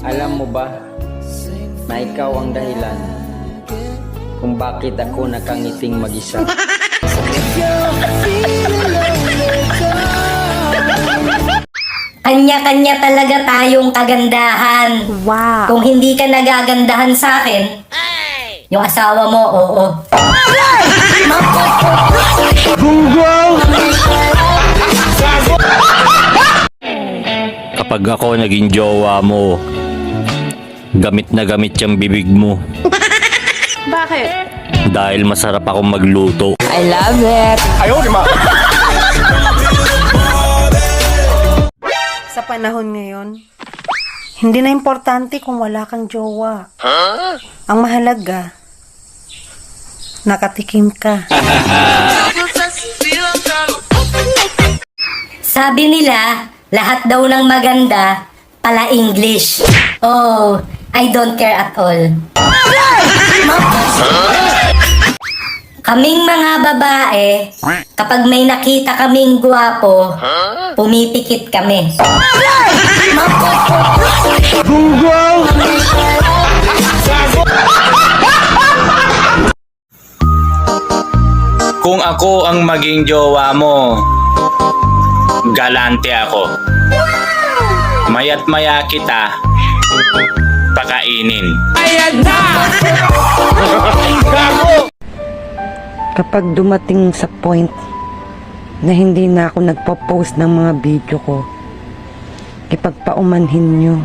Alam mo ba na ikaw ang dahilan kung bakit ako nakangiting mag-isa? Kanya-kanya talaga tayong kagandahan. Wow. Kung hindi ka nagagandahan sa akin, yung asawa mo, oo. Kapag ako naging jowa mo, gamit na gamit yung bibig mo. Bakit? Dahil masarap akong magluto. I love it. Sa panahon ngayon, hindi na importante kung wala kang jowa. Ang mahalaga, nakatikim ka. Sabi nila, lahat daw ng maganda, pala English. Oh, I don't care at all. Kaming mga babae, kapag may nakita kaming guwapo, pumipikit kami. Kung ako ang maging jowa mo, galante ako. Mayat maya kita, pakainin. Kapag dumating sa point na hindi na ako nagpo-post ng mga video ko, ipagpaumanhin nyo.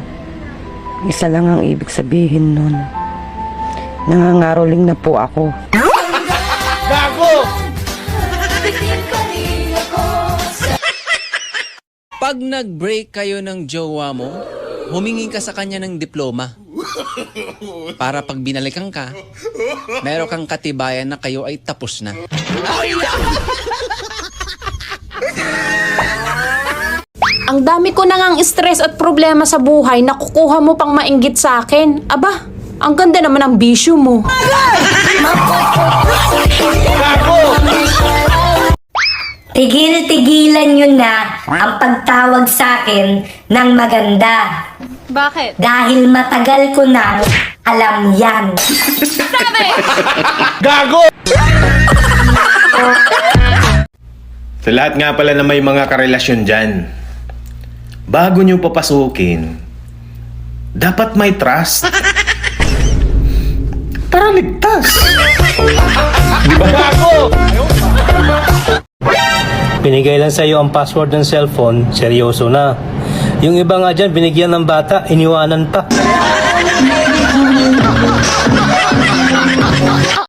Isa lang ang ibig sabihin nun. Nangangaroling na po ako. Pag nag-break kayo ng jowa mo, humingi ka sa kanya ng diploma. Para pag binalikan ka, meron kang katibayan na kayo ay tapos na. Ang dami ko na ngang stress at problema sa buhay na kukuha mo pang mainggit sa akin. Aba, ang ganda naman ng bisyo mo. Tigil-tigilan nyo na ang pagtawag sa akin ng maganda. Bakit? Dahil matagal ko na alam yan. Sa lahat nga pala na may mga karelasyon dyan, bago nyo papasukin, dapat may trust. Para ligtas. Di ba? binigay lang sa iyo ang password ng cellphone, seryoso na. Yung iba nga dyan, binigyan ng bata, iniwanan pa.